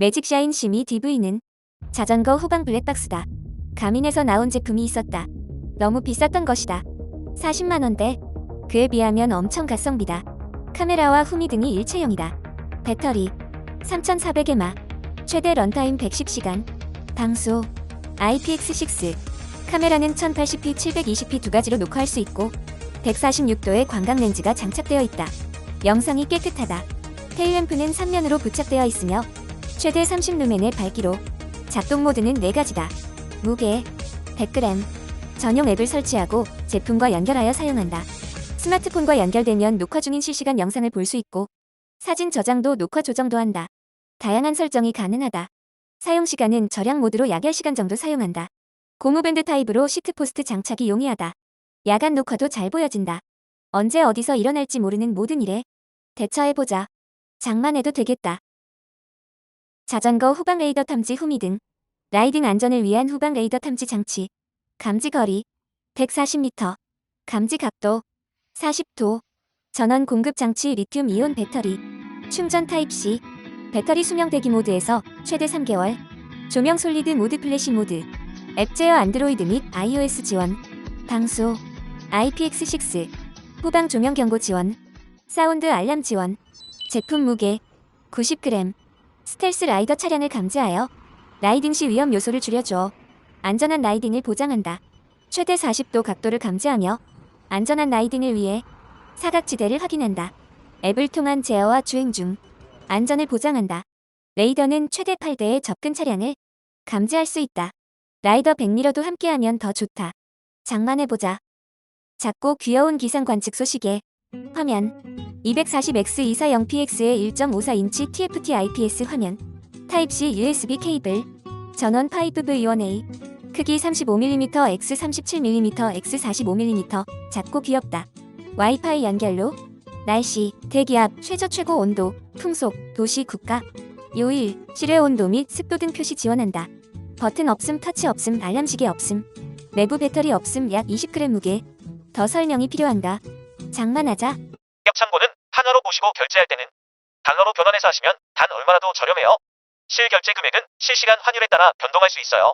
매직샤인 시미 DV는 자전거 후방 블랙박스다. 가민에서 나온 제품이 있었다. 너무 비쌌던 것이다. 40만 원대. 그에 비하면 엄청 가성비다. 카메라와 후미 등이 일체형이다. 배터리 3,400의 마. 최대 런타임 110시간. 방수 IPX6. 카메라는 1080p, 720p 두 가지로 녹화할 수 있고 146도의 광각 렌즈가 장착되어 있다. 영상이 깨끗하다. 테일램프는 3면으로 부착되어 있으며 최대 30루멘의 밝기로 작동 모드는 4가지다. 무게 100g. 전용 앱을 설치하고 제품과 연결하여 사용한다. 스마트폰과 연결되면 녹화 중인 실시간 영상을 볼 수 있고 사진 저장도 녹화 조정도 한다. 다양한 설정이 가능하다. 사용 시간은 절약 모드로 약 10시간 정도 사용한다. 고무밴드 타입으로 시트 포스트 장착이 용이하다. 야간 녹화도 잘 보여진다. 언제 어디서 일어날지 모르는 모든 일에 대처해보자. 장만해도 되겠다. 자전거 후방 레이더 탐지 후미 등 라이딩 안전을 위한 후방 레이더 탐지 장치. 감지 거리 140m 감지 각도 40도. 전원 공급 장치 리튬 이온 배터리. 충전 타입 C. 배터리 수명 대기 모드에서 최대 3개월. 조명 솔리드 모드 플래시 모드. 앱 제어 안드로이드 및 iOS 지원. 방수 IPX6 후방 조명 경고 지원. 사운드 알람 지원. 제품 무게 90g 스텔스 라이더 차량을 감지하여 라이딩 시 위험 요소를 줄여줘 안전한 라이딩을 보장한다. 최대 40도 각도를 감지하며 안전한 라이딩을 위해 사각지대를 확인한다. 앱을 통한 제어와 주행 중 안전을 보장한다. 레이더는 최대 8대의 접근 차량을 감지할 수 있다. 라이더 100미러도 함께하면 더 좋다. 장만해보자. 작고 귀여운 기상 관측소 시계. 화면 240x240px의 1.54인치 TFT IPS 화면. 타입C USB 케이블. 전원 5V1A 크기 35mm x 37mm x 45mm 작고 귀엽다. 와이파이 연결로. 날씨 대기압 최저 최고 온도 풍속 도시 국가. 요일 실외 온도 및 습도 등 표시 지원한다. 버튼 없음 터치 없음 알람 시계 없음. 내부 배터리 없음 약 20g 무게. 더 설명이 필요한가? 장만하자. 참고는 한화로 보시고 결제할 때는 달러로 변환해서 하시면 단 얼마라도 저렴해요. 실결제 금액은 실시간 환율에 따라 변동할 수 있어요.